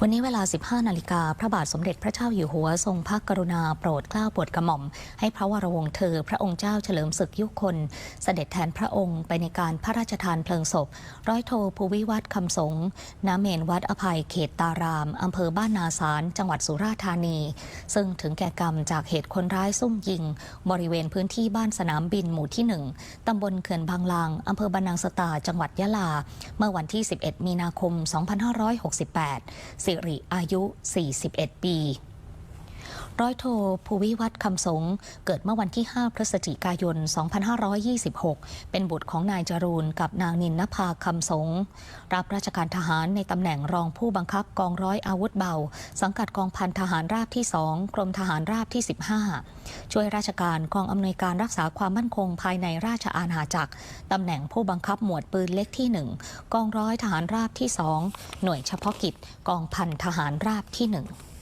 วันนี้เวลา 15 นาฬิกา พระบาทสมเด็จพระเจ้าอยู่หัวทรงพระกรุณาโปรดเกล้าโปรดกระหม่อม ให้พระวรวงศ์เธอ พระองค์เจ้าเฉลิมศึกยุคน เสด็จแทนพระองค์ไปในการพระราชทานเพลิงศพ ร้อยโทภูวิวัฒน์คำสงฆ์ณเมนวัดอภัยเขตตารามอำเภอบ้านนาสารจังหวัดสุราษฎร์ธานี ซึ่งถึงแก่กรรมจากเหตุคนร้ายซุ่มยิง บริเวณพื้นที่บ้านสนามบินหมู่ที่ 1 ตำบลเขื่อนบางลางอำเภอบรรนังสตาจังหวัดยะลา เมื่อวันที่ 11 มีนาคม 2568สิริอายุ 41 ปี ร้อยโทภูวิวัฒน์คำสง เกิดเมื่อวันที่ 5 พฤศจิกายน 2526 เป็นบุตรของนายจรูนกับนางนินนภาคำสง รับราชการทหารในตำแหน่งรองผู้บังคับกองร้อยอาวุธเบา สังกัดกองพันทหารราบที่ 2 กรมทหารราบที่ 15 ช่วยราชการกองอำนวยการรักษาความมั่นคงภายในราชอาณาจักรตำแหน่งผู้บังคับหมวดปืนเล็กที่ 1 กองร้อยทหารราบที่ 2 หน่วยเฉพาะกิจกองพันทหารราบที่ 1